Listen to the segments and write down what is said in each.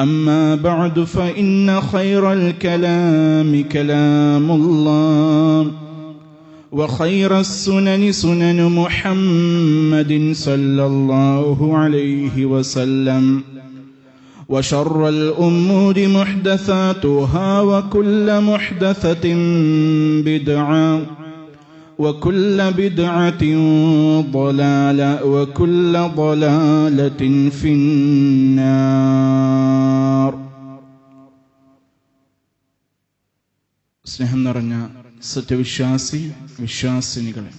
أما بعد فإن خير الكلام كلام الله وخير السنن سنن محمد صلى الله عليه وسلم وشر الأمور محدثاتها وكل محدثة بدعة. وكل بدعة ضلالة وكل ضلالة في النار സ്നേഹം നിറഞ്ഞ സത്യവിശ്വാസി വിശ്വാസിനികളെ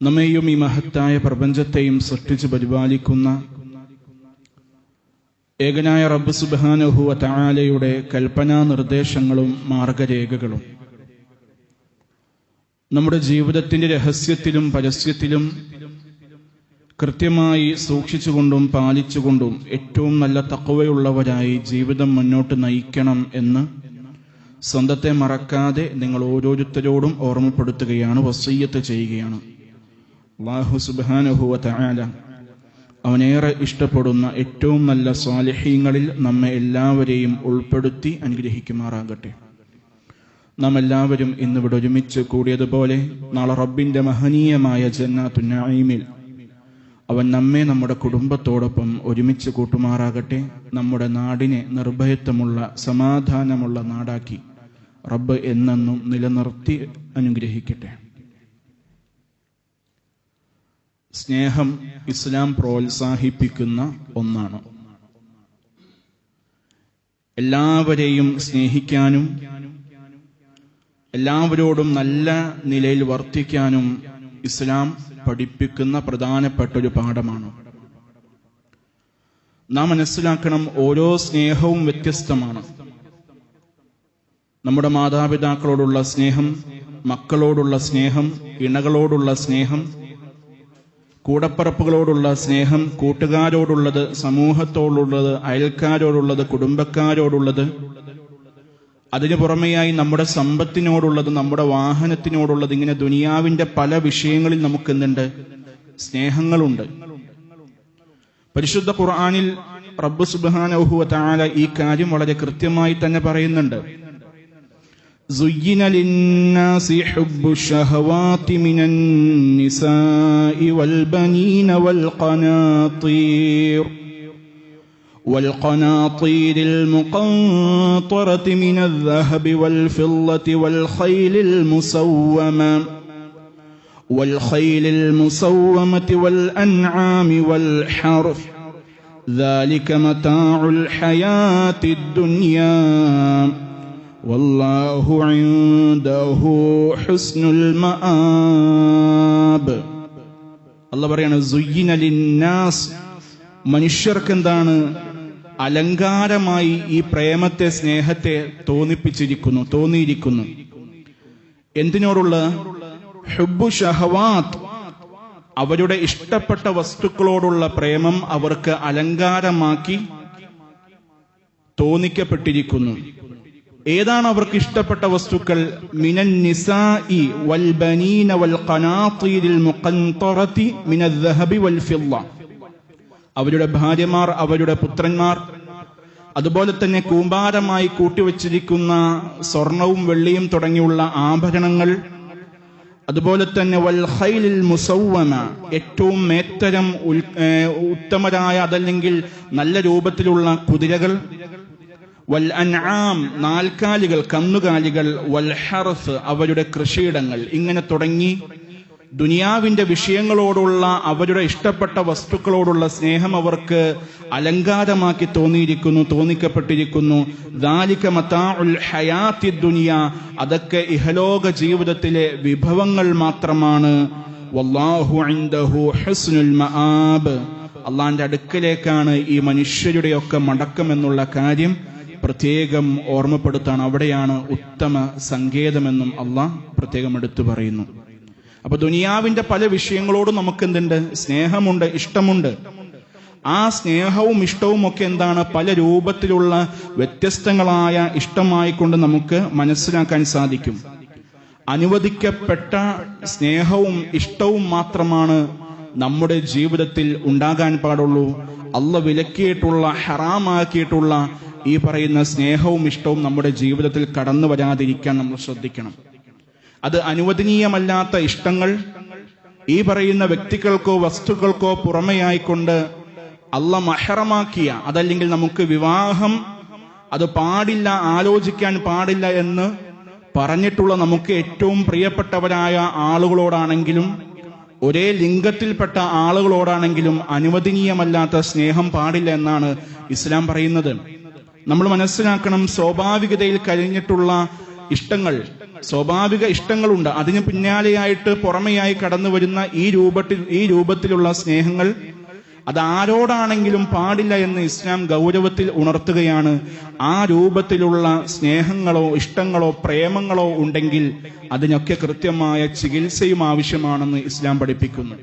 നമ്മെയും ഈ മഹത്തായ പ്രപഞ്ചത്തെയും സൃഷ്ടിച്ച് പരിപാലിക്കുന്ന ഏകനായ റബ്ബ് സുബാനുഹുവ താലയുടെ കൽപ്പനാ നിർദ്ദേശങ്ങളും മാർഗരേഖകളും നമ്മുടെ ജീവിതത്തിന്റെ രഹസ്യത്തിലും പരസ്യത്തിലും കൃത്യമായി സൂക്ഷിച്ചുകൊണ്ടും പാലിച്ചുകൊണ്ടും ഏറ്റവും നല്ല തക്കവയുള്ളവരായി ജീവിതം മുന്നോട്ട് നയിക്കണം എന്ന് സ്വന്തത്തെ മറക്കാതെ നിങ്ങൾ ഓരോരുത്തരോടും ഓർമ്മപ്പെടുത്തുകയാണ് വസയ്യത്ത് ചെയ്യുകയാണ്. അള്ളാഹു സുബാനുഹുവ തആല അവനേറെ ഇഷ്ടപ്പെടുന്ന ഏറ്റവും നല്ല സ്വാലഹ്യങ്ങളിൽ നമ്മെ എല്ലാവരെയും ഉൾപ്പെടുത്തി അനുഗ്രഹിക്കുമാറാകട്ടെ. നാം എല്ലാവരും ഇന്നിവിടെ ഒരുമിച്ച് കൂടിയതുപോലെ നാളെ റബ്ബിന്റെ മഹനീയമായ ജന്നാത്തുനായിമിൽ അവൻ നമ്മെ നമ്മുടെ കുടുംബത്തോടൊപ്പം ഒരുമിച്ച് കൂട്ടുമാറാകട്ടെ. നമ്മുടെ നാടിനെ നിർഭയത്വമുള്ള സമാധാനമുള്ള നാടാക്കി റബ്ബ് എന്നെന്നും നിലനിർത്തി അനുഗ്രഹിക്കട്ടെ. സ്നേഹം ഇസ്ലാം പ്രോത്സാഹിപ്പിക്കുന്ന ഒന്നാണ്. എല്ലാവരെയും സ്നേഹിക്കാനും എല്ലാവരോടും നല്ല നിലയിൽ വർത്തിക്കാനും ഇസ്ലാം പഠിപ്പിക്കുന്ന പ്രധാനപ്പെട്ട ഒരു പാഠമാണ്. നാം മനസ്സിലാക്കണം ഓരോ സ്നേഹവും വ്യത്യസ്തമാണ്. നമ്മുടെ മാതാപിതാക്കളോടുള്ള സ്നേഹം മക്കളോടുള്ള സ്നേഹം ഇണകളോടുള്ള സ്നേഹം കൂടപ്പറപ്പുകളോടുള്ള സ്നേഹം കൂട്ടുകാരോടുള്ളത് സമൂഹത്തോടുള്ളത് അയൽക്കാരോടുള്ളത് കുടുംബക്കാരോടുള്ളത് അതിനു പുറമെയായി നമ്മുടെ സമ്പത്തിനോടുള്ളത് നമ്മുടെ വാഹനത്തിനോടുള്ളത് ഇങ്ങനെ ദുനിയാവിന്റെ പല വിഷയങ്ങളിൽ നമുക്ക് എന്തുണ്ട് സ്നേഹങ്ങളുണ്ട് പരിശുദ്ധ ഖുർആനിൽ റബ്ബ് സുബ്ഹാനഹു വതആല ഈ കാര്യം വളരെ കൃത്യമായി തന്നെ പറയുന്നുണ്ട് زين للناس حب الشهوات من النساء والبنين والقناطير والقناطير المقنطرة من الذهب والفضة والخيل المسومة والخيل المسومة والأنعام والحرث ذلك متاع الحياة الدنيا والله عنده حسن المآب അല്ല പറയാണ് സുയ്യിന ലിന്നാസ് മനുഷ്യർക്ക് എന്താണ് അലങ്കാരമായി ഈ പ്രേമത്തെ സ്നേഹത്തെ തോന്നിപ്പിച്ചിരിക്കുന്നു തോന്നിയിരിക്കുന്നു. എന്തിനോടുള്ള? ഹുബു ഷഹവാത് അവരുടെ ഇഷ്ടപ്പെട്ട വസ്തുക്കളോടുള്ള പ്രേമം അവർക്ക് അലങ്കാരമാക്കി തോന്നിക്കപ്പെട്ടിരിക്കുന്നു. ഏതാണ് അവർക്ക് ഇഷ്ടപ്പെട്ട വസ്തുക്കൾ? മിനൻ നിസാഇ വൽ ബനീന മിനൽ അവരുടെ ഭാര്യമാർ അവരുടെ പുത്രന്മാർ അതുപോലെ തന്നെ കൂമ്പാരമായി കൂട്ടിവച്ചിരിക്കുന്ന സ്വർണവും വെള്ളിയും തുടങ്ങിയുള്ള ആഭരണങ്ങൾ അതുപോലെ തന്നെ വൽ മുസൗവന ഏറ്റവും മേത്തരം ഉത്തമരായ അതല്ലെങ്കിൽ നല്ല രൂപത്തിലുള്ള കുതിരകൾ വൽ അൻആം നാൽക്കാലികൾ കന്നുകാലികൾ വൽ ഹർഫ് അവരുടെ കൃഷിയിടങ്ങൾ ഇങ്ങനെ തുടങ്ങി ദുനിയാവിന്റെ വിഷയങ്ങളോടുള്ള അവരുടെ ഇഷ്ടപ്പെട്ട വസ്തുക്കളോടുള്ള സ്നേഹം അവർക്ക് അലങ്കാരമാക്കി തോന്നിയിരിക്കുന്നു തോന്നിക്കപ്പെട്ടിരിക്കുന്നു. ദാലിക മതാഉൽ ഹയാത്തി ദുനിയ അതൊക്കെ ഇഹലോക ജീവിതത്തിലെ വിഭവങ്ങൾ മാത്രമാണ്. അള്ളാന്റെ അടുക്കലേക്കാണ് ഈ മനുഷ്യരുടെയൊക്കെ മടക്കം എന്നുള്ള കാര്യം പ്രത്യേകം ഓർമ്മപ്പെടുത്താണ് അവിടെയാണ് ഉത്തമ സങ്കേതമെന്നും അള്ളാഹ് പ്രത്യേകം എടുത്തു പറയുന്നു. അപ്പൊ ദുനിയാവിന്റെ പല വിഷയങ്ങളോടും നമുക്ക് എന്തുണ്ട് സ്നേഹമുണ്ട് ഇഷ്ടമുണ്ട്. ആ സ്നേഹവും ഇഷ്ടവും ഒക്കെ എന്താണ്? പല രൂപത്തിലുള്ള വ്യത്യസ്തങ്ങളായ ഇഷ്ടമായിക്കൊണ്ട് നമുക്ക് മനസ്സിലാക്കാൻ സാധിക്കും. അനുവദിക്കപ്പെട്ട സ്നേഹവും ഇഷ്ടവും മാത്രമാണ് നമ്മുടെ ജീവിതത്തിൽ ഉണ്ടാകാൻ പാടുള്ളൂ. അല്ല വിലക്കിയിട്ടുള്ള ഹറാമാക്കിയിട്ടുള്ള ഈ പറയുന്ന സ്നേഹവും ഇഷ്ടവും നമ്മുടെ ജീവിതത്തിൽ കടന്നു വരാതിരിക്കാൻ നമ്മൾ ശ്രദ്ധിക്കണം. അത് അനുവദനീയമല്ലാത്ത ഇഷ്ടങ്ങൾ. ഈ പറയുന്ന വ്യക്തികൾക്കോ വസ്തുക്കൾക്കോ പുറമെയായിക്കൊണ്ട് അല്ല മഹറമാക്കിയ അതല്ലെങ്കിൽ നമുക്ക് വിവാഹം അത് പാടില്ല ആലോചിക്കാൻ പാടില്ല എന്ന് പറഞ്ഞിട്ടുള്ള നമുക്ക് ഏറ്റവും പ്രിയപ്പെട്ടവരായ ആളുകളോടാണെങ്കിലും ഒരേ ലിംഗത്തിൽപ്പെട്ട ആളുകളോടാണെങ്കിലും അനുവദനീയമല്ലാത്ത സ്നേഹം പാടില്ല എന്നാണ് ഇസ്ലാം പറയുന്നത്. നമ്മൾ മനസ്സിലാക്കണം സ്വാഭാവികതയിൽ കഴിഞ്ഞിട്ടുള്ള ഇഷ്ടങ്ങൾ സ്വാഭാവിക ഇഷ്ടങ്ങളുണ്ട്. അതിന് പിന്നാലെയായിട്ട് പുറമെയായി കടന്നു വരുന്ന ഈ രൂപത്തിൽ ഈ രൂപത്തിലുള്ള സ്നേഹങ്ങൾ അത് ആരോടാണെങ്കിലും പാടില്ല എന്ന് ഇസ്ലാം ഗൗരവത്തിൽ ഉണർത്തുകയാണ്. ആ രൂപത്തിലുള്ള സ്നേഹങ്ങളോ ഇഷ്ടങ്ങളോ പ്രേമങ്ങളോ ഉണ്ടെങ്കിൽ അതിനൊക്കെ കൃത്യമായ ചികിത്സയും ആവശ്യമാണെന്ന് ഇസ്ലാം പഠിപ്പിക്കുന്നു.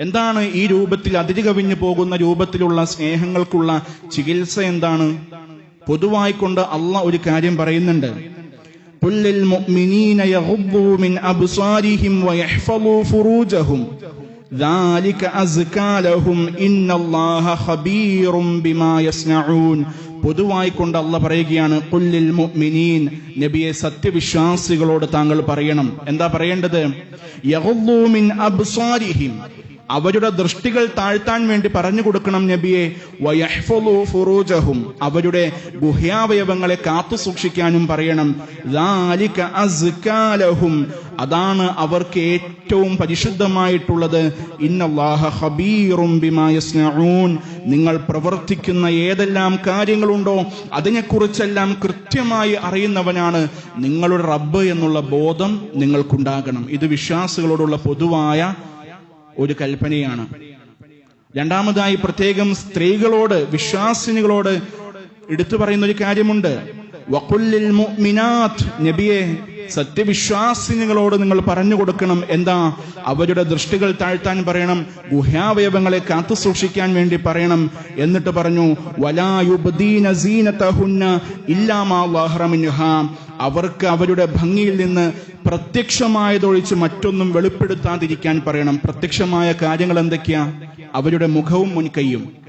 എന്താണ് ഈ രൂപത്തിൽ അതിരുകവിഞ്ഞു പോകുന്ന രൂപത്തിലുള്ള സ്നേഹങ്ങൾക്കുള്ള ചികിത്സ എന്താണ്? പൊതുവായിക്കൊണ്ട് അള്ള ഒരു കാര്യം പറയുന്നുണ്ട്. قل للمؤمنين يغضوا من أبصارهم ويحفظوا فروجهم ذلك أزكى لهم إن الله خبير بما يصنعون പൊതുവായി കൊണ്ട് അല്ല പറയുകയാണ് കുല്ലിൽ മുഅ്മിനീൻ നബിയെ സത്യവിശ്വാസികളോട് താങ്കൾ പറയണം എന്താ പറയേണ്ടത് യഗുദ്ദൂ മിൻ അബ്സാരിഹിം അവരുടെ ദൃഷ്ടികൾ താഴ്ത്താൻ വേണ്ടി പറഞ്ഞു കൊടുക്കണം നബിയെ. ഫുറൂജഹും. അവരുടെ ഗുഹ്യാവയവങ്ങളെ കാത്തു സൂക്ഷിക്കാനും പറയണം. അസ്കാലഹും. അതാണ് അവർക്ക് ഏറ്റവും പരിശുദ്ധമായിട്ടുള്ളത്. ഇന്നല്ലാഹ നിങ്ങൾ പ്രവർത്തിക്കുന്ന ഏതെല്ലാം കാര്യങ്ങളുണ്ടോ അതിനെക്കുറിച്ചെല്ലാം കൃത്യമായി അറിയുന്നവനാണ് നിങ്ങളുടെ റബ്ബ് എന്നുള്ള ബോധം നിങ്ങൾക്കുണ്ടാകണം. ഇത് വിശ്വാസികളോടുള്ള പൊതുവായ ഒരു കൽപ്പനയാണ്. രണ്ടാമതായി പ്രത്യേകം സ്ത്രീകളോട് വിശ്വാസിനികളോട് എടുത്തു പറയുന്ന ഒരു കാര്യമുണ്ട്. നബിയെ സത്യവിശ്വാസിനികളോട് നിങ്ങൾ പറഞ്ഞു കൊടുക്കണം. എന്താ? അവരുടെ ദൃഷ്ടികൾ താഴ്ത്താൻ പറയണം. ഗുഹ്യാവയവങ്ങളെ കാത്തു സൂക്ഷിക്കാൻ വേണ്ടി പറയണം. എന്നിട്ട് പറഞ്ഞു അവർക്ക് അവരുടെ ഭംഗിയിൽ നിന്ന് പ്രത്യക്ഷമായതൊഴിച്ച് മറ്റൊന്നും വെളിപ്പെടുത്താതിരിക്കാൻ പറയണം. പ്രത്യക്ഷമായ കാര്യങ്ങൾ എന്തൊക്കെയാ? അവരുടെ മുഖവും മുൻകൈയും.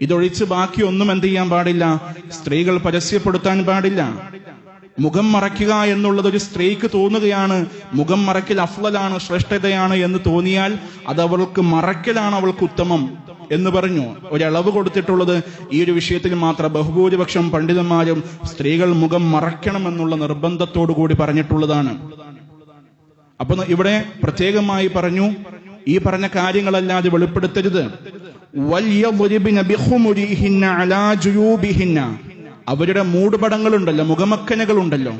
ഇതൊഴിച്ച് ബാക്കി ഒന്നും എന്ത് ചെയ്യാൻ പാടില്ല? സ്ത്രീകൾ പരസ്യപ്പെടുത്താൻ പാടില്ല. മുഖം മറയ്ക്കുക എന്നുള്ളത് ഒരു സ്ത്രീക്ക് തോന്നുകയാണ്. മുഖം മറയ്ക്കൽ അഫ്ലലാണ് ശ്രേഷ്ഠതയാണ് എന്ന് തോന്നിയാൽ അത് അവൾക്ക് മറയ്ക്കലാണ് അവൾക്ക് ഉത്തമം എന്ന് പറഞ്ഞു. ഒരളവ് കൊടുത്തിട്ടുള്ളത് ഈ ഒരു വിഷയത്തിൽ മാത്രം ബഹുഭൂരിപക്ഷം പണ്ഡിതന്മാരും സ്ത്രീകൾ മുഖം മറയ്ക്കണം എന്നുള്ള നിർബന്ധത്തോടു കൂടി പറഞ്ഞിട്ടുള്ളതാണ്. അപ്പൊ ഇവിടെ പ്രത്യേകമായി പറഞ്ഞു ഈ പറഞ്ഞ കാര്യങ്ങളല്ലാതെ വെളിപ്പെടുത്തരുത്. അവരുടെ മൂടുപടങ്ങളുണ്ടല്ലോ മുഖമക്കനകളുണ്ടല്ലോ.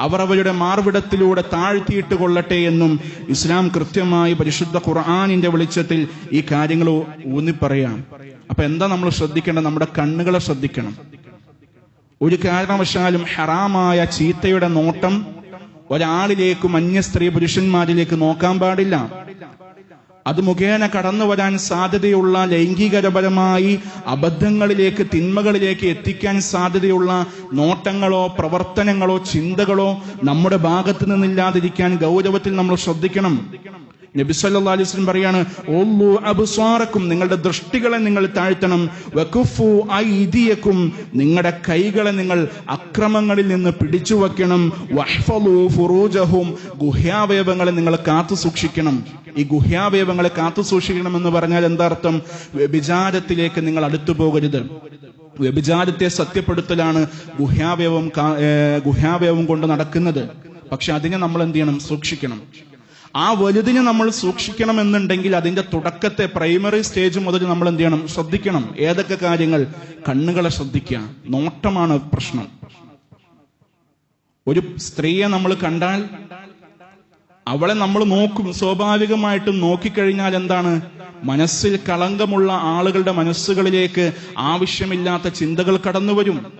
അവർ അവരുടെ മാർവിടത്തിലൂടെ താഴ്ത്തിയിട്ട് കൊള്ളട്ടെ എന്നും ഇസ്ലാം കൃത്യമായി പരിശുദ്ധ ഖുർആാനിന്റെ വെളിച്ചത്തിൽ ഈ കാര്യങ്ങൾ ഊന്നി പറയാം അപ്പൊ എന്താ നമ്മൾ ശ്രദ്ധിക്കേണ്ടത്? നമ്മുടെ കണ്ണുകളെ ശ്രദ്ധിക്കണം. ഒരു കാരണവശാലും ഹറാമായ ചീത്തയുടെ നോട്ടം ഒരാളിലേക്കും അന്യ സ്ത്രീ പുരുഷന്മാരിലേക്ക് നോക്കാൻ പാടില്ല. അത് മുഖേന കടന്നു വരാൻ സാധ്യതയുള്ള ലൈംഗികപരമായി അബദ്ധങ്ങളിലേക്ക് തിന്മകളിലേക്ക് എത്തിക്കാൻ സാധ്യതയുള്ള നോട്ടങ്ങളോ പ്രവർത്തനങ്ങളോ ചിന്തകളോ നമ്മുടെ ഭാഗത്ത് നിന്നില്ലാതിരിക്കാൻ ഗൗരവത്തിൽ നമ്മൾ ശ്രദ്ധിക്കണം. നബി സല്ലല്ലാഹു അലൈഹി വസല്ലം പറയാണ് ഒല്ലു അബ്സാറക്കും നിങ്ങളുടെ ദൃഷ്ടികളെ നിങ്ങൾ താഴ്ത്തണം. വഖുഫു ഐദിയക്കും നിങ്ങളുടെ കൈകളെ നിങ്ങൾ അക്രമങ്ങളിൽ നിന്ന് പിടിച്ചു വയ്ക്കണം. വഹ്ഫലു ഫുറൂജഹും ഗുഹ്യാവയവങ്ങളെ നിങ്ങൾ കാത്തു സൂക്ഷിക്കണം. ഈ ഗുഹ്യാവയവങ്ങളെ കാത്തു സൂക്ഷിക്കണം എന്ന് പറഞ്ഞാൽ എന്താർത്ഥം? വ്യഭിചാരത്തിലേക്ക് നിങ്ങൾ അടുത്തു പോകരുത്. വ്യഭിചാരത്തെ സത്യപ്പെടുത്തലാണ് ഗുഹ്യാവയവം ഗുഹ്യാവയവം കൊണ്ട് നടക്കുന്നത്. പക്ഷെ അതിനെ നമ്മൾ എന്ത് ചെയ്യണം? സൂക്ഷിക്കണം. ആ വലുതിനെ നമ്മൾ സൂക്ഷിക്കണം എന്നുണ്ടെങ്കിൽ അതിന്റെ തുടക്കത്തെ പ്രൈമറി സ്റ്റേജ് മുതൽ നമ്മൾ എന്ത് ചെയ്യണം? ശ്രദ്ധിക്കണം. ഏതൊക്കെ കാര്യങ്ങൾ? കണ്ണുകളെ ശ്രദ്ധിക്കുക. നോട്ടമാണ് പ്രശ്നം. ഒരു സ്ത്രീയെ നമ്മൾ കണ്ടാൽ അവളെ നമ്മൾ നോക്കും. സ്വാഭാവികമായിട്ടും നോക്കിക്കഴിഞ്ഞാൽ എന്താണ്? മനസ്സിൽ കളങ്കമുള്ള ആളുകളുടെ മനസ്സുകളിലേക്ക് ആവശ്യമില്ലാത്ത ചിന്തകൾ കടന്നു വരും.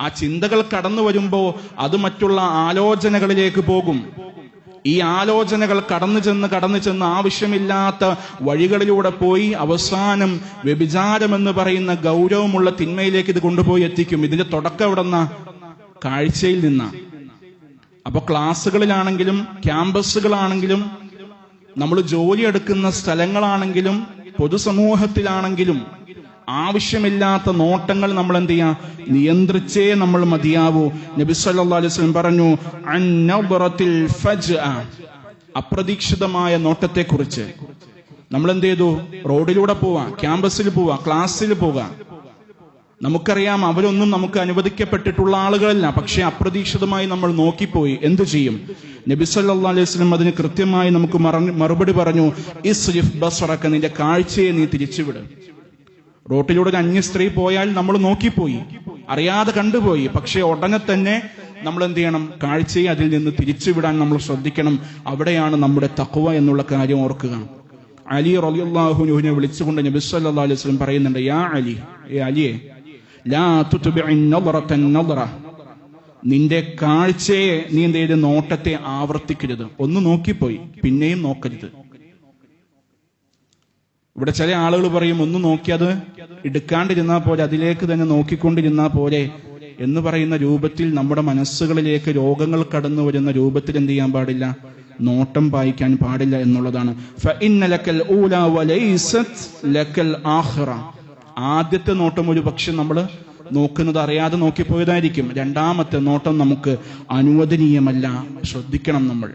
ആ ചിന്തകൾ കടന്നു വരുമ്പോ അത് മറ്റുള്ള ആലോചനകളിലേക്ക് പോകും. ഈ ആലോചനകൾ കടന്നു ചെന്ന് കടന്നു ചെന്ന് ആവശ്യമില്ലാത്ത വഴികളിലൂടെ പോയി അവസാനം വ്യഭിചാരം എന്ന് പറയുന്ന ഗൗരവമുള്ള തിന്മയിലേക്ക് ഇത് കൊണ്ടുപോയി എത്തിക്കും. ഇതിന്റെ തുടക്കം എവിടെന്ന? കാഴ്ചയിൽ നിന്ന. അപ്പൊ ക്ലാസ്സുകളിലാണെങ്കിലും ക്യാമ്പസുകളാണെങ്കിലും നമ്മൾ ജോലിയെടുക്കുന്ന സ്ഥലങ്ങളാണെങ്കിലും പൊതുസമൂഹത്തിലാണെങ്കിലും ആവശ്യമില്ലാത്ത നോട്ടങ്ങൾ നമ്മൾ എന്ത് ചെയ്യാ? നിയന്ത്രിച്ചേ നമ്മൾ മതിയാവൂ. നബി സല്ലല്ലാഹു അലൈഹി വസല്ലം പറഞ്ഞു അപ്രതീക്ഷിതമായ ഫജ്അ. അപ്രതീക്ഷിതമായ നമ്മൾ എന്ത് ചെയ്തു? റോഡിലൂടെ പോവാ ക്യാമ്പസിൽ പോവാ ക്ലാസ്സിൽ പോവാ. നമുക്കറിയാം അവരൊന്നും നമുക്ക് അനുവദിക്കപ്പെട്ടിട്ടുള്ള ആളുകളല്ല. പക്ഷെ അപ്രതീക്ഷിതമായി നമ്മൾ നോക്കിപ്പോയി. എന്തു ചെയ്യും? നബി സല്ലല്ലാഹു അലൈഹി വസല്ലം അതിന് കൃത്യമായി നമുക്ക് മറുപടി പറഞ്ഞു ഇസ്രിഫ് ബസ്റക നിന്റെ കാഴ്ചയെ നീ തിരിച്ചുവിട്. റോട്ടിലൂടെ ഒരു അന്യ സ്ത്രീ പോയാൽ നമ്മൾ നോക്കിപ്പോയി. അറിയാതെ കണ്ടുപോയി. പക്ഷെ ഉടനെ തന്നെ നമ്മൾ എന്ത് ചെയ്യണം? കാഴ്ചയെ അതിൽ നിന്ന് തിരിച്ചുവിടാൻ നമ്മൾ ശ്രദ്ധിക്കണം. അവിടെയാണ് നമ്മുടെ തക്കുവ എന്നുള്ള കാര്യം ഓർക്കുക. അലി റളിയല്ലാഹുവിനെ വിളിച്ചുകൊണ്ട് നബി അലൈഹി വസല്ലം പറയുന്നുണ്ട് യാ അലി ഏ അലിയെ നിന്റെ കാഴ്ചയെ നീ എന്ത് ചെയ്ത്? നോട്ടത്തെ ആവർത്തിക്കരുത്. ഒന്ന് നോക്കിപ്പോയി പിന്നെയും നോക്കരുത്. ഇവിടെ ചില ആളുകൾ പറയും ഒന്ന് നോക്കി അത് എടുക്കാണ്ടിരുന്നാൽ പോലെ അതിലേക്ക് തന്നെ നോക്കിക്കൊണ്ടിരുന്നാൽ പോലെ എന്ന് പറയുന്ന രൂപത്തിൽ നമ്മുടെ മനസ്സുകളിലേക്ക് രോഗങ്ങൾ കടന്നു വരുന്ന രൂപത്തിൽ എന്ത് ചെയ്യാൻ പാടില്ല? നോട്ടം പായിക്കാൻ പാടില്ല എന്നുള്ളതാണ്. ആദ്യത്തെ നോട്ടം ഒരു പക്ഷെ നമ്മൾ നോക്കുന്നത് അറിയാതെ നോക്കിപ്പോയതായിരിക്കും. രണ്ടാമത്തെ നോട്ടം നമുക്ക് അനുവദനീയമല്ല. ശ്രദ്ധിക്കണം നമ്മൾ.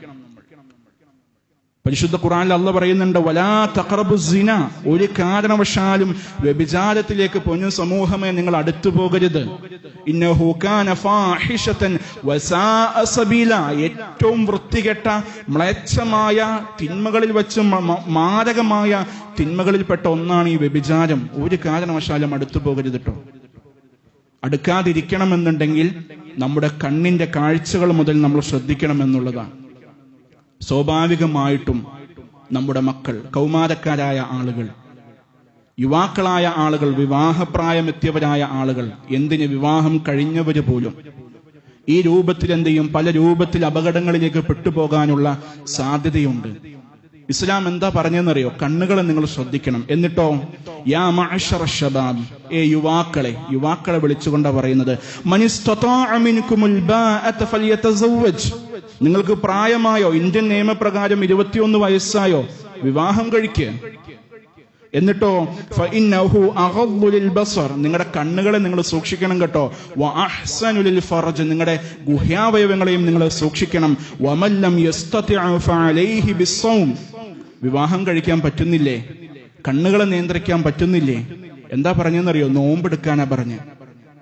പരിശുദ്ധ ഖുറാനിൽ അല്ല പറയുന്നുണ്ട് വലാ തഖറബു സിന ഒരു കാരണവശാലും വ്യഭിചാരത്തിലേക്ക് പൊന്നു സമൂഹമേ നിങ്ങൾ അടുത്തു പോകരുത്. ഏറ്റവും വൃത്തികെട്ട മ്ലേച്ഛമായ തിന്മകളിൽ വെച്ച് മാരകമായ തിന്മകളിൽപ്പെട്ട ഒന്നാണ് ഈ വ്യഭിചാരം. ഒരു കാരണവശാലും അടുത്തു പോകരുത് കേട്ടോ അടുക്കാതിരിക്കണമെന്നുണ്ടെങ്കിൽ നമ്മുടെ കണ്ണിന്റെ കാഴ്ചകൾ മുതൽ നമ്മൾ ശ്രദ്ധിക്കണം എന്നുള്ളതാണ്. സ്വാഭാവികമായിട്ടും നമ്മുടെ മക്കൾ കൗമാരക്കാരായ ആളുകൾ യുവാക്കളായ ആളുകൾ വിവാഹപ്രായമെത്തിയവരായ ആളുകൾ എന്തിന് വിവാഹം കഴിഞ്ഞവര് പോലും ഈ രൂപത്തിൽ എന്ത് ചെയ്യും? പല രൂപത്തിൽ അപകടങ്ങളിലേക്ക് പെട്ടുപോകാനുള്ള സാധ്യതയുണ്ട്. ഇസ്ലാം എന്താ പറഞ്ഞെന്നറിയോ കണ്ണുകളെ നിങ്ങൾ ശ്രദ്ധിക്കണം. എന്നിട്ടോ? യാ മഅ്ശറ ഷബാബ് ഏ യുവാക്കളെ യുവാക്കളെ വിളിച്ചുകൊണ്ടാ പറയുന്നത് നിങ്ങൾക്ക് പ്രായമായോ? ഇന്ത്യൻ നിയമപ്രകാരം ഇരുപത്തിയൊന്ന് വയസ്സായോ? വിവാഹം കഴിക്കുക എന്നിട്ടോ ബസർ. നിങ്ങളുടെ കണ്ണുകളെ നിങ്ങൾ സൂക്ഷിക്കണം കേട്ടോ. ഫർജ്. നിങ്ങളുടെ ഗുഹ്യാവയവങ്ങളെയും നിങ്ങൾ സൂക്ഷിക്കണം. ഫഅലൈഹി ബിസ്സൗം. വിവാഹം കഴിക്കാൻ പറ്റുന്നില്ലേ? കണ്ണുകളെ നിയന്ത്രിക്കാൻ പറ്റുന്നില്ലേ? എന്താ പറഞ്ഞെന്നറിയോ നോമ്പെടുക്കാനാ പറഞ്ഞ്.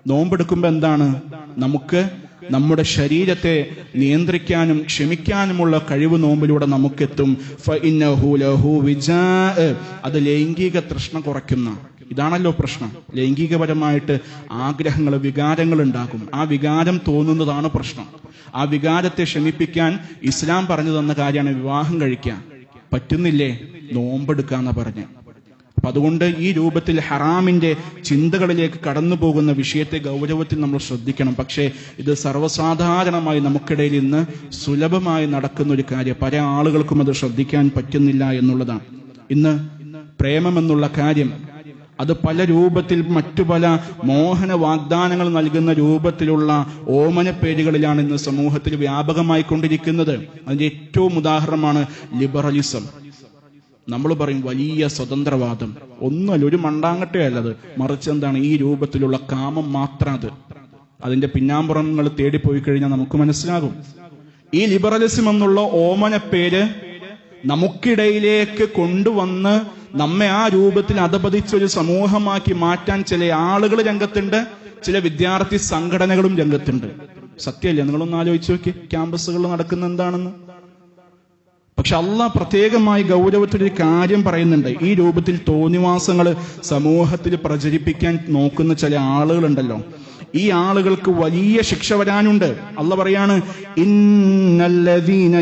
നോമ്പെടുക്കുമ്പോ എന്താണ്? നമുക്ക് നമ്മുടെ ശരീരത്തെ നിയന്ത്രിക്കാനും ക്ഷമിക്കാനുമുള്ള കഴിവ് നോമ്പിലൂടെ നമുക്കെത്തും. അത് ലൈംഗിക തൃഷ്ണ കുറയ്ക്കുന്ന ഇതാണല്ലോ പ്രശ്നം. ലൈംഗികപരമായിട്ട് ആഗ്രഹങ്ങൾ വികാരങ്ങൾ ഉണ്ടാകും. ആ വികാരം തോന്നുന്നതാണ് പ്രശ്നം. ആ വികാരത്തെ ക്ഷമിപ്പിക്കാൻ ഇസ്ലാം പറഞ്ഞു തന്ന കാര്യമാണ് വിവാഹം കഴിക്കാൻ. പറ്റുന്നില്ലേ? നോമ്പെടുക്കാന്ന പറഞ്ഞ്. അപ്പൊ അതുകൊണ്ട് ഈ രൂപത്തിൽ ഹറാമിന്റെ ചിന്തകളിലേക്ക് കടന്നു പോകുന്ന വിഷയത്തെ ഗൗരവത്തിൽ നമ്മൾ ശ്രദ്ധിക്കണം. പക്ഷേ ഇത് സർവസാധാരണമായി നമുക്കിടയിൽ ഇന്ന് സുലഭമായി നടക്കുന്ന ഒരു കാര്യം. പല ആളുകൾക്കും അത് ശ്രദ്ധിക്കാൻ പറ്റുന്നില്ല എന്നുള്ളതാണ്. ഇന്ന് പ്രേമം എന്നുള്ള കാര്യം അത് പല രൂപത്തിൽ മറ്റു പല മോഹന വാഗ്ദാനങ്ങൾ നൽകുന്ന രൂപത്തിലുള്ള ഓമന പേരുകളിലാണ് ഇന്ന് സമൂഹത്തിൽ വ്യാപകമായി കൊണ്ടിരിക്കുന്നത് അതിന്റെ ഏറ്റവും ഉദാഹരണമാണ് ലിബറലിസം. നമ്മൾ പറയും വലിയ സ്വതന്ത്രവാദം. ഒന്നല്ല ഒരു മണ്ടാങ്കട്ടെ അത് മറിച്ച് എന്താണ് ഈ രൂപത്തിലുള്ള കാമം മാത്രം അത്. അതിന്റെ പിന്നാമ്പുറങ്ങൾ തേടിപ്പോയി കഴിഞ്ഞാൽ നമുക്ക് മനസ്സിലാകും. ഈ ലിബറലിസം എന്നുള്ള ഓമന പേര് നമുക്കിടയിലേക്ക് കൊണ്ടുവന്ന് നമ്മെ ആ രൂപത്തിൽ അധപതിച്ച ഒരു സമൂഹമാക്കി മാറ്റാൻ ചില ആളുകൾ രംഗത്തുണ്ട് ചില വിദ്യാർത്ഥി സംഘടനകളും രംഗത്തുണ്ട്. സത്യമല്ലേ? നിങ്ങളൊന്ന് ആലോചിച്ച് നോക്കി. ക്യാമ്പസുകളിൽ നടക്കുന്ന എന്താണെന്ന്? പക്ഷെ അള്ളാഹ് പ്രത്യേകമായി ഗൗരവത്തിൽ ഒരു കാര്യം പറയുന്നുണ്ട്. ഈ രൂപത്തിൽ തോന്നിവാസങ്ങൾ സമൂഹത്തിൽ പ്രചരിപ്പിക്കാൻ നോക്കുന്ന ചില ആളുകളുണ്ടല്ലോ. ഈ ആളുകൾക്ക് വലിയ ശിക്ഷ വരാനുണ്ട്. അല്ല പറയാണ് ഇന്നല്ലദീന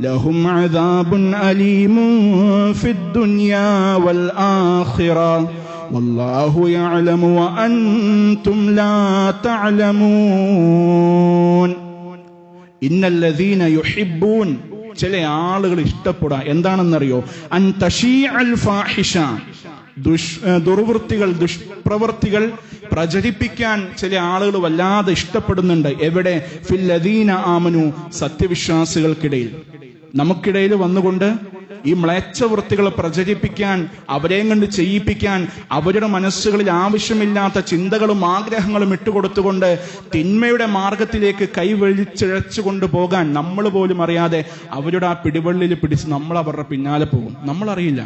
യുഹിബ്ബൂന അൻ തശീഅൽ ഫാഹിഷ أن تشيع الفاحشة في الذين آمنوا لهم عذاب أليم في الدنيا والآخرة والله يعلم وأنتم لا تعلمون إن الذين يحبون ചില ആളുകൾ ഇഷ്ടപ്പെടാ എന്താണെന്നറിയോ അൻ തഷീഅൽ ഫാഹിഷ ദുഷ് ദുർവൃത്തികൾ ദുഷ്പ്രവൃത്തികൾ പ്രചരിപ്പിക്കാൻ ചില ആളുകൾ വല്ലാതെ ഇഷ്ടപ്പെടുന്നുണ്ട് എവിടെ ഫില്ലദീന ആമനു സത്യവിശ്വാസികൾക്കിടയിൽ നമുക്കിടയിൽ വന്നുകൊണ്ട് ഈ മ്ലേച്ഛ വൃത്തികൾ പ്രചരിപ്പിക്കാൻ അവരെയും കണ്ട് ചെയ്യിപ്പിക്കാൻ അവരുടെ മനസ്സുകളിൽ ആവശ്യമില്ലാത്ത ചിന്തകളും ആഗ്രഹങ്ങളും ഇട്ടുകൊടുത്തുകൊണ്ട് തിന്മയുടെ മാർഗത്തിലേക്ക് കൈവഴിച്ചിഴച്ചു കൊണ്ടുപോകാൻ നമ്മൾ പോലും അറിയാതെ അവരുടെ ആ പിടിവള്ളിൽ പിടിച്ച് നമ്മൾ അവരുടെ പിന്നാലെ പോകും. നമ്മൾ അറിയില്ല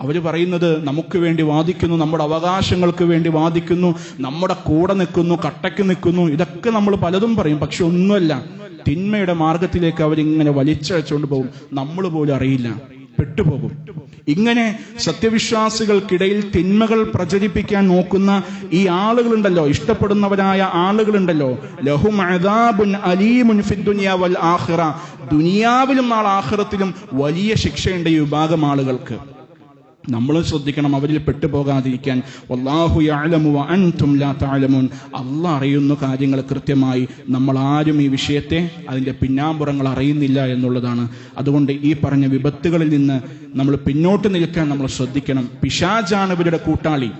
അവർ പറയുന്നത് നമുക്ക് വേണ്ടി വാദിക്കുന്നു നമ്മുടെ അവകാശങ്ങൾക്ക് വേണ്ടി വാദിക്കുന്നു നമ്മുടെ കൂടെ നിൽക്കുന്നു കട്ടയ്ക്ക് നിൽക്കുന്നു. ഇതൊക്കെ നമ്മൾ പലതും പറയും പക്ഷെ ഒന്നുമല്ല. തിന്മയുടെ മാർഗത്തിലേക്ക് അവരിങ്ങനെ വലിച്ചഴച്ചുകൊണ്ട് പോകും. നമ്മൾ പോലും അറിയില്ല. പെട്ടുപോകും. ഇങ്ങനെ സത്യവിശ്വാസികൾക്കിടയിൽ തിന്മകൾ പ്രചരിപ്പിക്കാൻ നോക്കുന്ന ഈ ആളുകളുണ്ടല്ലോ ഇഷ്ടപ്പെടുന്നവരായ ആളുകളുണ്ടല്ലോ. ലഹും അലീമുൻ വൽ ആഖിറ. ദുനിയാവിലും നാളെ ആഖിറത്തിലും വലിയ ശിക്ഷയുണ്ട് ഈ വിഭാഗം ആളുകൾക്ക്. നമ്മൾ ശ്രദ്ധിക്കണം അവരിൽ പെട്ടുപോകാതിരിക്കാൻ. വല്ലാഹു യഅലമു വ അൻതും ലാ അറിയുന്ന കാര്യങ്ങൾ കൃത്യമായി നമ്മൾ ആരും ഈ വിഷയത്തെ അതിന്റെ പിന്നാമ്പുറങ്ങൾ അറിയുന്നില്ല എന്നുള്ളതാണ്. അതുകൊണ്ട് ഈ പറഞ്ഞ വിപത്തുകളിൽ നിന്ന് നമ്മൾ പിന്നോട്ട് നിൽക്കാൻ നമ്മൾ ശ്രദ്ധിക്കണം. പിശാജാണ് ഇവരുടെ കൂട്ടാളി.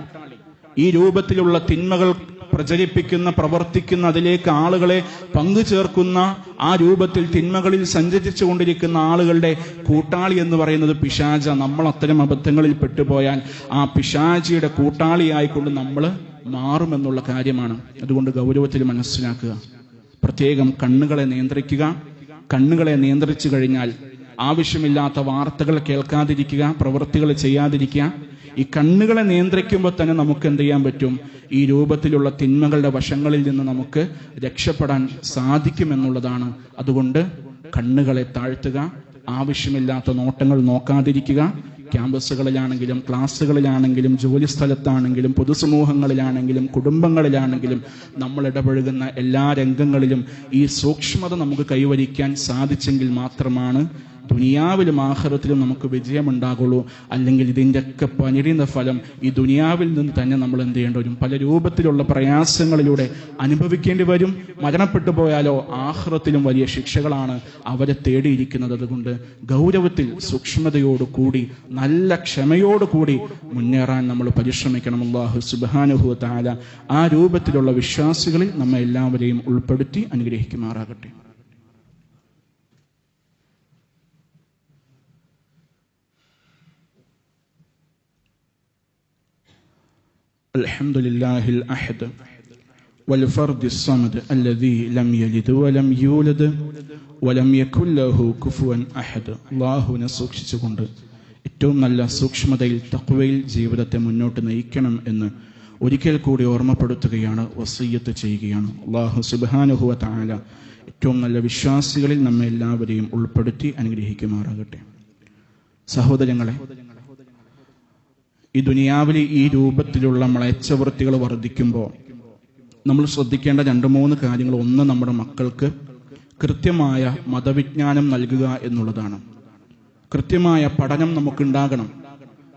ഈ രൂപത്തിലുള്ള തിന്മകൾ പ്രചരിപ്പിക്കുന്ന പ്രവർത്തിക്കുന്ന അതിലേക്ക് ആളുകളെ പങ്കു ചേർക്കുന്ന ആ രൂപത്തിൽ തിന്മകളിൽ സഞ്ചരിച്ചു കൊണ്ടിരിക്കുന്ന ആളുകളുടെ കൂട്ടാളി എന്ന് പറയുന്നത് പിശാച. നമ്മൾ അത്തരം അബദ്ധങ്ങളിൽ പെട്ടുപോയാൽ ആ പിശാചിയുടെ കൂട്ടാളിയായിക്കൊണ്ട് നമ്മൾ മാറുമെന്നുള്ള കാര്യമാണ്. അതുകൊണ്ട് ഗൗരവത്തിൽ മനസ്സിലാക്കുക. പ്രത്യേകം കണ്ണുകളെ നിയന്ത്രിക്കുക. കണ്ണുകളെ നിയന്ത്രിച്ചു കഴിഞ്ഞാൽ ആവശ്യമില്ലാത്ത വാർത്തകൾ കേൾക്കാതിരിക്കുക പ്രവൃത്തികൾ ചെയ്യാതിരിക്കുക ഈ കണ്ണുകളെ നിയന്ത്രിക്കുമ്പോൾ തന്നെ നമുക്ക് എന്ത് ചെയ്യാൻ പറ്റും? ഈ രൂപത്തിലുള്ള തിന്മകളുടെ വശങ്ങളിൽ നിന്ന് നമുക്ക് രക്ഷപ്പെടാൻ സാധിക്കുമെന്നുള്ളതാണ്. അതുകൊണ്ട് കണ്ണുകളെ താഴ്ത്തുക ആവശ്യമില്ലാത്ത നോട്ടങ്ങൾ നോക്കാതിരിക്കുക. ക്യാമ്പസുകളിലാണെങ്കിലും ക്ലാസ്സുകളിലാണെങ്കിലും ജോലി സ്ഥലത്താണെങ്കിലും പൊതുസമൂഹങ്ങളിലാണെങ്കിലും കുടുംബങ്ങളിലാണെങ്കിലും നമ്മൾ ഇടപഴകുന്ന എല്ലാ രംഗങ്ങളിലും ഈ സൂക്ഷ്മത നമുക്ക് കൈവരിക്കാൻ സാധിച്ചെങ്കിൽ മാത്രമാണ് ദുനിയാവിലും ആഹ്റത്തിലും നമുക്ക് വിജയമുണ്ടാകുള്ളൂ. അല്ലെങ്കിൽ ഇതിന്റെയൊക്കെ പനിടുന്ന ഫലം ഈ ദുനിയാവിൽ നിന്ന് തന്നെ നമ്മൾ എന്ത് ചെയ്യേണ്ടി വരും? പല രൂപത്തിലുള്ള പ്രയാസങ്ങളിലൂടെ അനുഭവിക്കേണ്ടി വരും. മരണപ്പെട്ടു പോയാലോ ആഹ്റത്തിലും വലിയ ശിക്ഷകളാണ് അവരെ തേടിയിരിക്കുന്നത്. അതുകൊണ്ട് ഗൗരവത്തിൽ സൂക്ഷ്മതയോട് കൂടി നല്ല ക്ഷമയോട് കൂടി മുന്നേറാൻ നമ്മൾ പരിശ്രമിക്കണം. അള്ളാഹു സുബാനുഹു താല ആ രൂപത്തിലുള്ള വിശ്വാസികളിൽ നമ്മെ എല്ലാവരെയും ഉൾപ്പെടുത്തി അനുഗ്രഹിക്കുമാറാകട്ടെ. الحمد لله الأحد والفرد الصمد الذي لم يلد ولم يولد ولم يكن له كفوا أحد അള്ളാഹുവിനെ സൂക്ഷിച്ചുകൊണ്ട് ഏറ്റവും നല്ല സൂക്ഷ്മതയിൽ തക്വയിൽ ജീവിതത്തെ മുന്നോട്ട് നയിക്കണം എന്ന് ഒരിക്കൽ കൂടി ഓർമ്മപ്പെടുത്തുകയാണ് വസീയത്ത് ചെയ്യുകയാണ് അള്ളാഹു സുബാനുഹുവ താല ഏറ്റവും നല്ല വിശ്വാസികളിൽ നമ്മെ എല്ലാവരെയും ഉൾപ്പെടുത്തി അനുഗ്രഹിക്കുമാറാകട്ടെ സഹോദരങ്ങളെ ഈ ദുനിയാവിൽ ഈ രൂപത്തിലുള്ള മ്ലേച്ഛവൃത്തികൾ വർദ്ധിക്കുമ്പോൾ നമ്മൾ ശ്രദ്ധിക്കേണ്ട രണ്ട് മൂന്ന് കാര്യങ്ങൾ. ഒന്ന് നമ്മുടെ മക്കൾക്ക് കൃത്യമായ മതവിജ്ഞാനം നൽകുക എന്നുള്ളതാണ്. കൃത്യമായ പഠനം നമുക്കുണ്ടാകണം.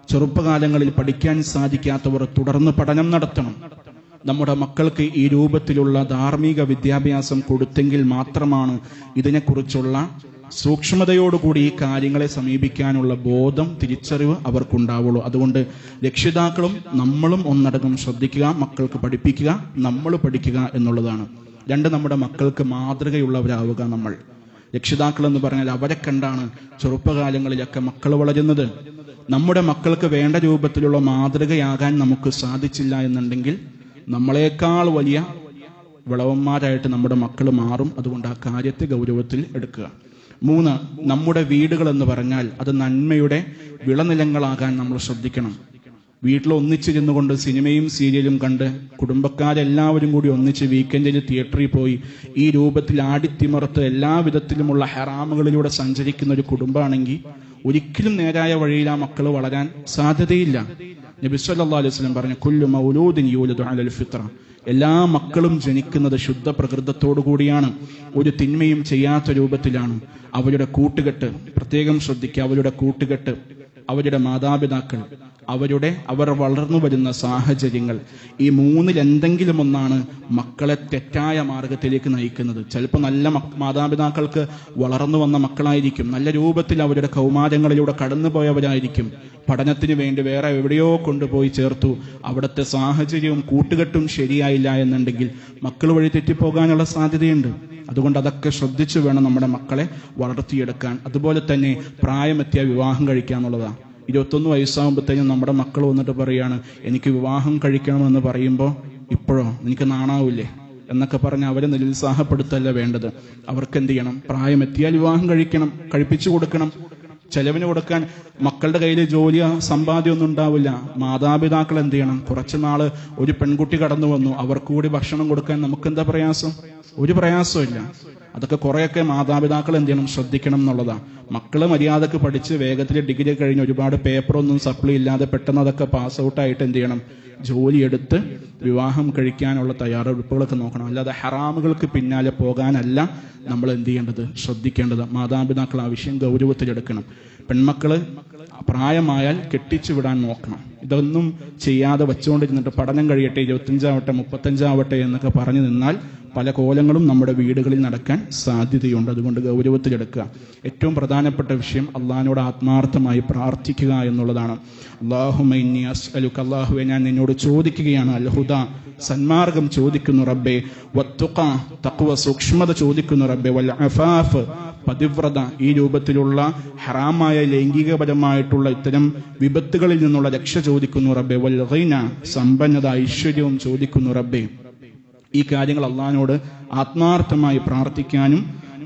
ചെറുപ്പകാലങ്ങളിൽ പഠിക്കാൻ സാധിക്കാത്തവർ തുടർന്ന് പഠനം നടത്തണം. നമ്മുടെ മക്കൾക്ക് ഈ രൂപത്തിലുള്ള ധാർമ്മിക വിദ്യാഭ്യാസം കൊടുത്തെങ്കിൽ മാത്രമാണ് ഇതിനെക്കുറിച്ചുള്ള സൂക്ഷ്മതയോടുകൂടി ഈ കാര്യങ്ങളെ സമീപിക്കാനുള്ള ബോധം തിരിച്ചറിവ് അവർക്കുണ്ടാവുള്ളൂ. അതുകൊണ്ട് രക്ഷിതാക്കളും നമ്മളും ഒന്നടങ്കം ശ്രദ്ധിക്കുക മക്കൾക്ക് പഠിപ്പിക്കുക നമ്മൾ പഠിക്കുക എന്നുള്ളതാണ്. രണ്ട് നമ്മുടെ മക്കൾക്ക് മാതൃകയുള്ളവരാവുക നമ്മൾ. രക്ഷിതാക്കൾ എന്ന് പറഞ്ഞാൽ അവരെ കണ്ടാണ് ചെറുപ്പകാലങ്ങളിലൊക്കെ മക്കൾ വളരുന്നത്. നമ്മുടെ മക്കൾക്ക് വേണ്ട രൂപത്തിലുള്ള മാതൃകയാകാൻ നമുക്ക് സാധിച്ചില്ല എന്നുണ്ടെങ്കിൽ നമ്മളെക്കാൾ വലിയ വിളവന്മാരായിട്ട് നമ്മുടെ മക്കൾ മാറും. അതുകൊണ്ട് ആ കാര്യത്തെ ഗൗരവത്തിൽ എടുക്കുക. മൂന്ന് നമ്മുടെ വീടുകൾ എന്ന് പറഞ്ഞാൽ അത് നന്മയുടെ വിളനിലങ്ങളാകാൻ നമ്മൾ ശ്രദ്ധിക്കണം. വീട്ടിൽ ഒന്നിച്ച് ചെന്നുകൊണ്ട് സിനിമയും സീരിയലും കണ്ട് കുടുംബക്കാരെല്ലാവരും കൂടി ഒന്നിച്ച് വീക്കെൻഡിൽ തിയേറ്ററിൽ പോയി ഈ രൂപത്തിൽ ആടിത്തിമറത്ത് എല്ലാ വിധത്തിലുമുള്ള ഹെറാമുകളിലൂടെ സഞ്ചരിക്കുന്ന ഒരു കുടുംബമാണെങ്കിൽ ഒരിക്കലും നേരായ വഴിയിൽ ആ മക്കൾ വളരാൻ സാധ്യതയില്ല. നബിസ്വല്ലാ അലൈഹി വസല്ലം പറഞ്ഞു കൊല്ലും മൗലൂദിൻ യൂലദു അലൽ ഫിത്ര. എല്ലാ മക്കളും ജനിക്കുന്നത് ശുദ്ധ പ്രകൃതത്തോടു കൂടിയാണ്. ഒരു തിന്മയും ചെയ്യാത്ത രൂപത്തിലാണ് അവരുടെ കൂട്ടുകെട്ട്. പ്രത്യേകം ശ്രദ്ധിക്കുക അവരുടെ കൂട്ടുകെട്ട്. അവരുടെ മാതാപിതാക്കൾ അവരുടെ അവർ വളർന്നു വരുന്ന സാഹചര്യങ്ങൾ ഈ മൂന്നിൽ എന്തെങ്കിലും ഒന്നാണ് മക്കളെ തെറ്റായ മാർഗത്തിലേക്ക് നയിക്കുന്നത്. ചിലപ്പോൾ നല്ല മാതാപിതാക്കൾക്ക് വളർന്നു വന്ന മക്കളായിരിക്കും. നല്ല രൂപത്തിൽ അവരുടെ കൗമാരങ്ങളിലൂടെ കടന്നുപോയവരായിരിക്കും. പഠനത്തിന് വേണ്ടി വേറെ എവിടെയോ കൊണ്ടുപോയി ചേർത്തു. അവിടുത്തെ സാഹചര്യവും കൂട്ടുകെട്ടും ശരിയായില്ല എന്നുണ്ടെങ്കിൽ മക്കൾ വഴി തെറ്റിപ്പോകാനുള്ള സാധ്യതയുണ്ട്. അതുകൊണ്ട് അതൊക്കെ ശ്രദ്ധിച്ചു വേണം നമ്മുടെ മക്കളെ വളർത്തിയെടുക്കാൻ. അതുപോലെ തന്നെ പ്രായമെത്തിയ വിവാഹം കഴിക്കുക എന്നുള്ളതാണ് ഇരുപത്തൊന്ന് വയസ്സാകുമ്പോഴത്തേക്കും നമ്മുടെ മക്കൾ വന്നിട്ട് പറയാണ് എനിക്ക് വിവാഹം കഴിക്കണമെന്ന് പറയുമ്പോൾ ഇപ്പോഴോ? എനിക്ക് നാണാവില്ലേ? എന്നൊക്കെ പറഞ്ഞ് അവരെ നിരുത്സാഹപ്പെടുത്തല്ല വേണ്ടത്. അവർക്ക് എന്ത് ചെയ്യണം? പ്രായമെത്തിയാൽ വിവാഹം കഴിക്കണം കഴിപ്പിച്ചു കൊടുക്കണം. ചെലവിന് കൊടുക്കാൻ മക്കളുടെ കയ്യിൽ ജോലി സമ്പാദ്യമൊന്നും ഉണ്ടാവില്ല. മാതാപിതാക്കൾ എന്ത് ചെയ്യണം? കുറച്ചു നാൾ ഒരു പെൺകുട്ടി കടന്നു വന്നു. അവർക്ക് കൂടി ഭക്ഷണം കൊടുക്കാൻ നമുക്ക് എന്താ പ്രയാസം? ഒരു പ്രയാസമില്ല അതൊക്കെ കുറെയൊക്കെ മാതാപിതാക്കൾ എന്ത് ചെയ്യണം? ശ്രദ്ധിക്കണം എന്നുള്ളതാണ്. മക്കൾ മര്യാദയ്ക്ക് പഠിച്ച് വേഗത്തിൽ ഡിഗ്രി കഴിഞ്ഞ് ഒരുപാട് പേപ്പറൊന്നും സപ്ലൈ ഇല്ലാതെ പെട്ടെന്ന് അതൊക്കെ പാസ് ഔട്ടായിട്ട് എന്ത് ചെയ്യണം? ജോലിയെടുത്ത് വിവാഹം കഴിക്കാനുള്ള തയ്യാറെടുപ്പുകളൊക്കെ നോക്കണം. അല്ലാതെ ഹറാമുകൾക്ക് പിന്നാലെ പോകാനല്ല നമ്മൾ എന്ത് ചെയ്യേണ്ടത്? ശ്രദ്ധിക്കേണ്ടത്. മാതാപിതാക്കൾ ആ വിഷയം ഗൗരവത്തിലെടുക്കണം. പെൺമക്കൾ പ്രായമായാൽ കെട്ടിച്ചു വിടാൻ നോക്കണം. ഇതൊന്നും ചെയ്യാതെ വെച്ചുകൊണ്ടിരുന്നിട്ട് പഠനം കഴിയട്ടെ ഇരുപത്തഞ്ചാവട്ടെ മുപ്പത്തഞ്ചാവട്ടെ എന്നൊക്കെ പറഞ്ഞു നിന്നാൽ പല കോലങ്ങളും നമ്മുടെ വീടുകളിൽ നടക്കാൻ സാധ്യതയുണ്ട്. അതുകൊണ്ട് ഗൗരവത്തിലെടുക്കുക ഏറ്റവും പ്രധാനപ്പെട്ട വിഷയം അള്ളഹാനോട് ആത്മാർത്ഥമായി പ്രാർത്ഥിക്കുക എന്നുള്ളതാണ്. അള്ളാഹുമൈനി അലുഖ് അള്ളാഹുവെ ഞാൻ നിന്നോട് ചോദിക്കുകയാണ്. അൽഹുദ സന്മാർഗം ചോദിക്കുന്നു റബ്ബെ. വത്തുക തക്വ സൂക്ഷ്മത ചോദിക്കുന്നു റബ്ബെ. വൽ അഫാഫ് പതിവ്രത ഈ രൂപത്തിലുള്ള ഹറാമായ ലൈംഗികപരമായിട്ടുള്ള ഇത്തരം വിപത്തുകളിൽ നിന്നുള്ള രക്ഷ ചോദിക്കുന്നു റബ്ബെ. വൽ സമ്പന്നത ഐശ്വര്യവും ചോദിക്കുന്നു റബ്ബെ. ഈ കാര്യങ്ങൾ അള്ളഹാനോട് ആത്മാർത്ഥമായി പ്രാർത്ഥിക്കാനും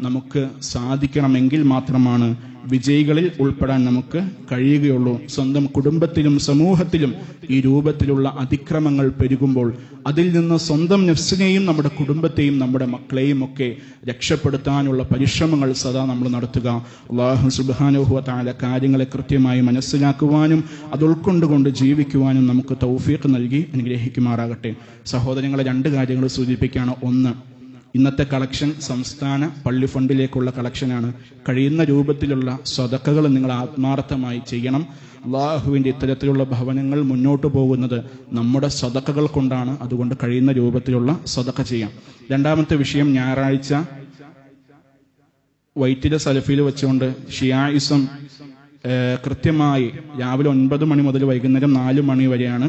നമുക്ക് സാധിക്കണമെങ്കിൽ മാത്രമാണ് വിജയികളിൽ ഉൾപ്പെടാൻ നമുക്ക് കഴിയുകയുള്ളൂ. സ്വന്തം കുടുംബത്തിലും സമൂഹത്തിലും ഈ രൂപത്തിലുള്ള അതിക്രമങ്ങൾ പെരുകുമ്പോൾ അതിൽ നിന്ന് സ്വന്തം നെഫ്സിനെയും നമ്മുടെ കുടുംബത്തെയും നമ്മുടെ മക്കളെയും ഒക്കെ രക്ഷപ്പെടുത്താനുള്ള പരിശ്രമങ്ങൾ സദാ നമ്മൾ നടത്തുക. അള്ളാഹു സുബാനുഹുവ താല കാര്യങ്ങളെ കൃത്യമായി മനസ്സിലാക്കുവാനും അത് ഉൾക്കൊണ്ടുകൊണ്ട് ജീവിക്കുവാനും നമുക്ക് തൗഫീഖ് നൽകി അനുഗ്രഹിക്കുമാറാകട്ടെ. സഹോദരങ്ങളെ രണ്ട് കാര്യങ്ങൾ സൂചിപ്പിക്കുകയാണ് ഒന്ന് ഇന്നത്തെ കളക്ഷൻ സംസ്ഥാന പള്ളി ഫണ്ടിലേക്കുള്ള കളക്ഷനാണ് കഴിയുന്ന രൂപത്തിലുള്ള സ്വതക്കകൾ നിങ്ങൾ ആത്മാർത്ഥമായി ചെയ്യണം. അള്ളാഹുവിന്റെ ഇത്തരത്തിലുള്ള ഭവനങ്ങൾ മുന്നോട്ട് പോകുന്നത് നമ്മുടെ സ്വതക്കകൾ കൊണ്ടാണ്. അതുകൊണ്ട് കഴിയുന്ന രൂപത്തിലുള്ള സ്വതക്ക ചെയ്യാം. രണ്ടാമത്തെ വിഷയം ഞായറാഴ്ച വൈറ്റിലെ സലഫിയിൽ വെച്ചുകൊണ്ട് ഷിയായിസം കൃത്യമായി രാവിലെ ഒൻപത് മണി മുതൽ വൈകുന്നേരം നാല് മണി വരെയാണ്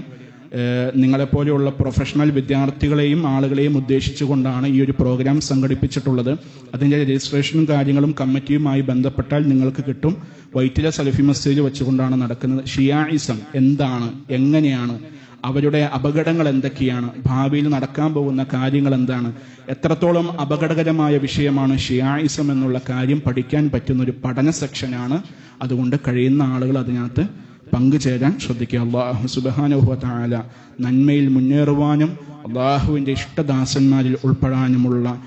നിങ്ങളെപ്പോലെയുള്ള പ്രൊഫഷണൽ വിദ്യാർത്ഥികളെയും ആളുകളെയും ഉദ്ദേശിച്ചുകൊണ്ടാണ് ഈ ഒരു പ്രോഗ്രാം സംഘടിപ്പിച്ചിട്ടുള്ളത്. അതിന്റെ രജിസ്ട്രേഷനും കാര്യങ്ങളും കമ്മിറ്റിയുമായി ബന്ധപ്പെട്ടാൽ നിങ്ങൾക്ക് കിട്ടും. വൈറ്റില സലഫി മെസ്സേജ് വെച്ചുകൊണ്ടാണ് നടക്കുന്നത്. ഷിയായിസം എന്താണ്? എങ്ങനെയാണ്? അവരുടെ അപകടങ്ങൾ എന്തൊക്കെയാണ്? ഭാവിയിൽ നടക്കാൻ പോകുന്ന കാര്യങ്ങൾ എന്താണ്? എത്രത്തോളം അപകടകരമായ വിഷയമാണ് ഷിയായിസം എന്നുള്ള കാര്യം പഠിക്കാൻ പറ്റുന്ന ഒരു പഠന സെക്ഷനാണ് അതുകൊണ്ട് കഴിയുന്ന ആളുകൾ അതിനകത്ത് പങ്കുചേരാൻ ശ്രദ്ധിക്കുക. അള്ളാഹു സുബാനുഭവത്തായ നന്മയിൽ മുന്നേറുവാനും അള്ളാഹുവിന്റെ ഇഷ്ടദാസന്മാരിൽ ഉൾപ്പെടാനുമുള്ള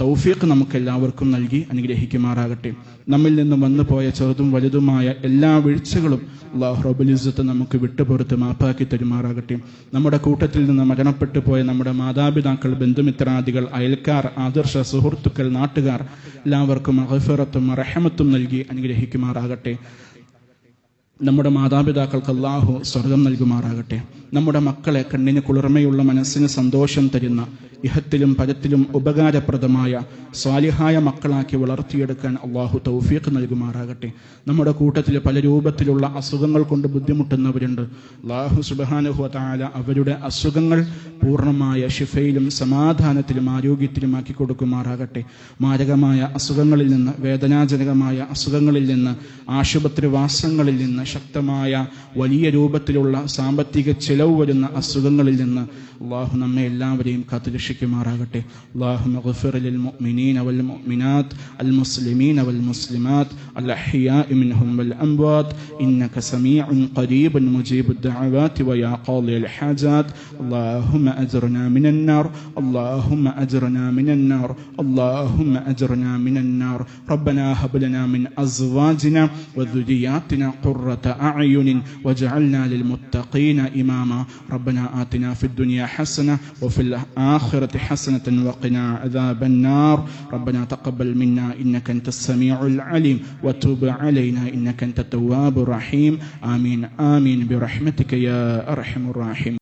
തൗഫീഖ് നമുക്ക് എല്ലാവർക്കും നൽകി അനുഗ്രഹിക്കുമാറാകട്ടെ. നമ്മിൽ നിന്ന് വന്നു പോയ ചെറുതും വലുതുമായ എല്ലാ വീഴ്ചകളും അള്ളാഹു റബുലിസത്ത് നമുക്ക് വിട്ടുപുറത്ത് മാപ്പാക്കി തരുമാറാകട്ടെ. നമ്മുടെ കൂട്ടത്തിൽ നിന്ന് മരണപ്പെട്ടു പോയ നമ്മുടെ മാതാപിതാക്കൾ ബന്ധുമിത്രാദികൾ അയൽക്കാർ ആദർശ സുഹൃത്തുക്കൾ നാട്ടുകാർ എല്ലാവർക്കും അഹഫറത്തും റഹമത്തും നൽകി അനുഗ്രഹിക്കുമാറാകട്ടെ. നമ്മുടെ മാതാപിതാക്കൾക്ക് അള്ളാഹു സ്വർഗം നൽകുമാറാകട്ടെ. നമ്മുടെ മക്കളെ കണ്ണിന് കുളിർമയുള്ള മനസ്സിന് സന്തോഷം തരുന്ന ഇഹത്തിലും പരത്തിലും ഉപകാരപ്രദമായ സ്വാലിഹായ മക്കളാക്കി വളർത്തിയെടുക്കാൻ അള്ളാഹു തൗഫീഖ് നൽകുമാറാകട്ടെ. നമ്മുടെ കൂട്ടത്തിൽ പല രൂപത്തിലുള്ള അസുഖങ്ങൾ കൊണ്ട് ബുദ്ധിമുട്ടുന്നവരുണ്ട്. അള്ളാഹു സുബാനുഹു താല അവരുടെ അസുഖങ്ങൾ പൂർണമായ ഷിഫയിലും സമാധാനത്തിലും ആരോഗ്യത്തിലും ആക്കി കൊടുക്കുമാറാകട്ടെ. മാരകമായ അസുഖങ്ങളിൽ നിന്ന് വേദനാജനകമായ അസുഖങ്ങളിൽ നിന്ന് ആശുപത്രിവാസങ്ങളിൽ നിന്ന് ശക്തമായ വലിയ രൂപത്തിലുള്ള സാമ്പത്തിക ചെലവ് വരുന്ന അസുഖങ്ങളിൽ നിന്ന് അള്ളാഹു നമ്മെ എല്ലാവരെയും കാത്തുരക്ഷിക്കുമാറാകട്ടെ അള്ളാഹു مغفر للمؤمنين والمؤمنات المسلمين والمسلمات الأحياء منهم والأموات إنك سميع قريب مجيب الدعوات ويا قاضي الحاجات اللهم أجرنا من النار اللهم أجرنا من النار اللهم أجرنا من النار ربنا هب لنا من أزواجنا وذرياتنا قرة أعين واجعلنا للمتقين إماما ربنا آتنا في الدنيا حسنة وفي الآخرة حسنة وقنا عذاب النار. ربنا تقبل منا إنك أنت السميع العليم. وتب علينا إنك أنت التواب الرحيم. آمين. آمين. برحمتك يا أرحم الراحمين.